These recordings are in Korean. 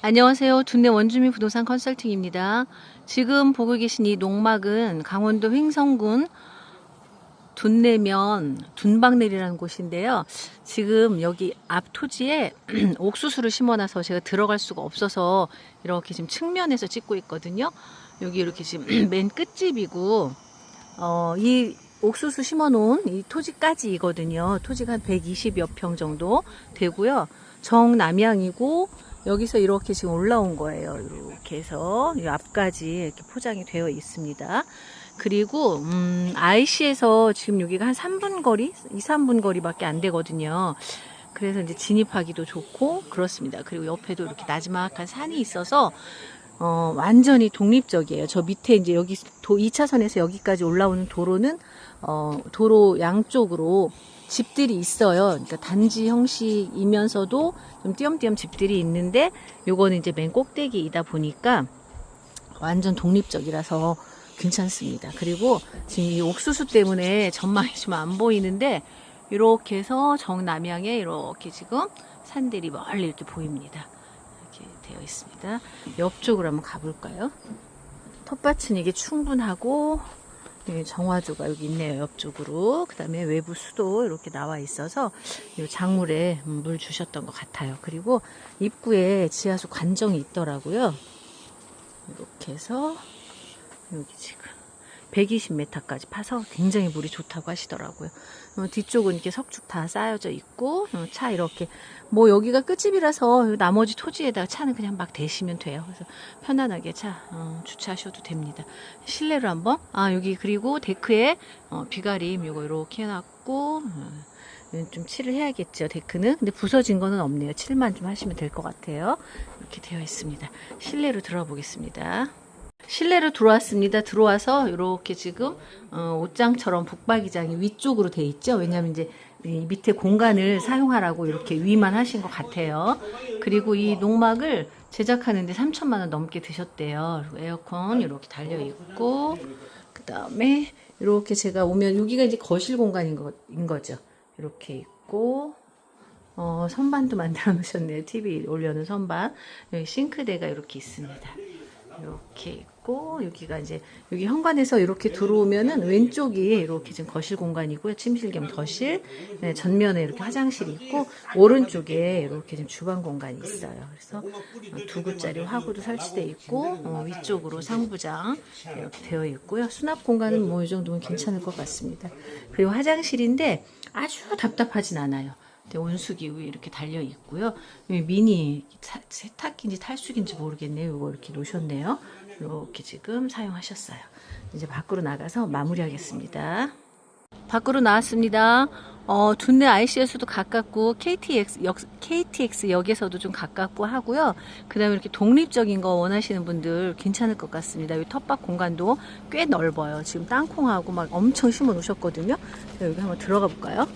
안녕하세요. 둔내 원주민 부동산 컨설팅입니다. 지금 보고 계신 이 농막은 강원도 횡성군 둔내면 둔박내리라는 곳인데요. 지금 여기 앞 토지에 옥수수를 심어놔서 제가 들어갈 수가 없어서 이렇게 지금 측면에서 찍고 있거든요. 여기 이렇게 지금 맨 끝집이고, 어, 이 옥수수 심어놓은 이 토지까지이거든요. 토지가 한 120여 평 정도 되고요. 정남향이고, 여기서 이렇게 지금 올라온 거예요. 이렇게 해서 이 앞까지 이렇게 포장이 되어 있습니다. 그리고 음, IC에서 지금 여기가 한 3분 거리, 2, 3분 거리밖에 안 되거든요. 그래서 이제 진입하기도 좋고 그렇습니다. 그리고 옆에도 이렇게 나지막한 산이 있어서 어, 완전히 독립적이에요. 저 밑에 이제 여기 도 2차선에서 여기까지 올라오는 도로는 어, 도로 양쪽으로 집들이 있어요. 그러니까 단지 형식이면서도 좀 띄엄띄엄 집들이 있는데 요거는 이제 맨 꼭대기이다 보니까 완전 독립적이라서 괜찮습니다. 그리고 지금 이 옥수수 때문에 전망이 좀 안 보이는데 이렇게 해서 정남향에 이렇게 지금 산들이 멀리 이렇게 보입니다. 있습니다. 옆쪽으로 한번 가볼까요? 텃밭은 이게 충분하고 예, 정화조가 여기 있네요 옆쪽으로 그 다음에 외부 수도 이렇게 나와 있어서 이 작물에 음, 물 주셨던 것 같아요 그리고 입구에 지하수 관정이 있더라고요 이렇게 해서 여기 지금 120m까지 파서 굉장히 물이 좋다고 하시더라고요. 어, 뒤쪽은 이렇게 석축 다 쌓여져 있고 어, 차 이렇게 뭐 여기가 끝집이라서 나머지 토지에다가 차는 그냥 막 대시면 돼요. 그래서 편안하게 차 어, 주차하셔도 됩니다. 실내로 한번 아 여기 그리고 데크에 어, 비가림 이거 이렇게 해놨고 어, 좀 칠을 해야겠죠 데크는 근데 부서진 거는 없네요 칠만 좀 하시면 될 것 같아요 이렇게 되어 있습니다 실내로 들어가 보겠습니다 실내로 들어왔습니다. 들어와서 이렇게 지금 어, 옷장처럼 북박이장이 위쪽으로 돼 있죠. 왜냐하면 이제 이 밑에 공간을 사용하라고 이렇게 위만 하신 것 같아요. 그리고 이 농막을 제작하는데 3천만 원 넘게 드셨대요. 에어컨 이렇게 달려 있고 그 다음에 이렇게 제가 오면 여기가 이제 거실 공간인 거, 인 거죠. 이렇게 있고 어, 선반도 만들어 놓으셨네요. TV 올려놓은 선반. 여기 싱크대가 이렇게 있습니다. 이렇게 있고 여기가 이제 여기 현관에서 이렇게 들어오면은 왼쪽이 이렇게 지금 거실 공간이고요. 침실 겸 거실. 네, 전면에 이렇게 화장실이 있고 오른쪽에 이렇게 지금 주방 공간이 있어요. 그래서 어, 두 구짜리 화구도 설치돼 있고 어, 위쪽으로 상부장 이렇게 되어 있고요. 수납 공간은 뭐 이 정도면 괜찮을 것 같습니다. 그리고 화장실인데 아주 답답하진 않아요. 근데 온수기 위에 이렇게 달려 있고요. 미니 타- 세탁기인지 탈수기인지 모르겠네요. 이거 이렇게 놓으셨네요. 이렇게 지금 사용하셨어요. 이제 밖으로 나가서 마무리하겠습니다. 밖으로 나왔습니다. 어, 둔내 IC에서도 가깝고 KTX 역, KTX 역에서도 좀 가깝고 하고요. 그다음에 이렇게 독립적인 거 원하시는 분들 괜찮을 것 같습니다. 이 텃밭 공간도 꽤 넓어요. 지금 땅콩하고 막 엄청 심어 놓으셨거든요. 여기 한번 들어가 볼까요?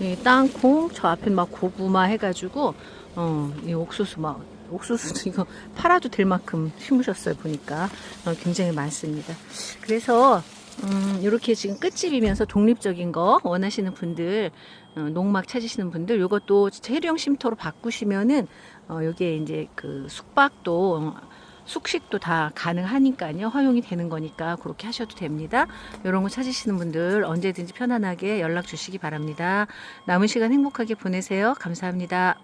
이 땅콩 저 앞에 막 고구마 해가지고 어 이 옥수수 막 옥수수도 이거 팔아도 될 만큼 심으셨어요 보니까 어, 굉장히 많습니다. 그래서 음, 이렇게 지금 끝집이면서 독립적인 거 원하시는 분들 어, 농막 찾으시는 분들 이것도 재료용 쉼터로 바꾸시면은 어, 여기에 이제 그 숙박도 어, 숙식도 다 가능하니까요. 허용이 되는 거니까 그렇게 하셔도 됩니다. 이런 거 찾으시는 분들 언제든지 편안하게 연락 주시기 바랍니다. 남은 시간 행복하게 보내세요. 감사합니다.